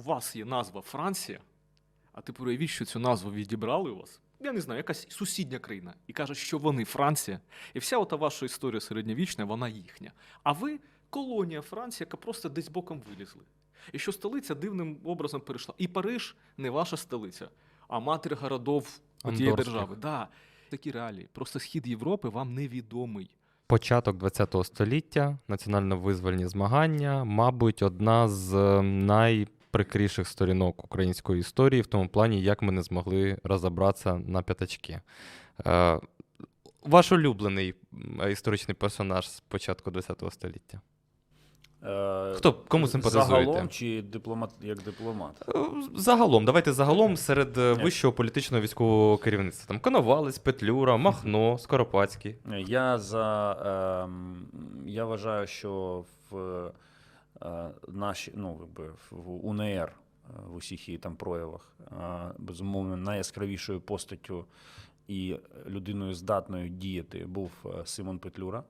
у вас є назва Франція, а тепер уявіть, що цю назву відібрали у вас. Я не знаю, якась сусідня країна, і каже, що вони Франція, і вся ота ваша історія середньовічна, вона їхня. А ви колонія Франції, яка просто десь боком вилізли. І що столиця дивним образом перейшла. І Париж не ваша столиця, а матір городов тієї Андорських. держави. Да. Такі реалії. Просто схід Європи вам невідомий. Початок ХХ століття, національно-визвольні змагання, мабуть, одна з е, найприкріших сторінок української історії, в тому плані, як ми не змогли розібратися на п'ятачки. Е, ваш улюблений історичний персонаж з початку ХХ століття? Е, Хто- кому симпатизуєте? Загалом чи дипломат, як дипломат? Е, Загалом, давайте загалом серед е, вищого політичного військового керівництва. Там Коновалець, Петлюра, Махно, Скоропадський. Я за ем, я вважаю, що в е, наші, ну, якби в УНР е, в усіх її там проявах, е, безумовно, найяскравішою постаттю і людиною здатною діяти був е, Симон Петлюра.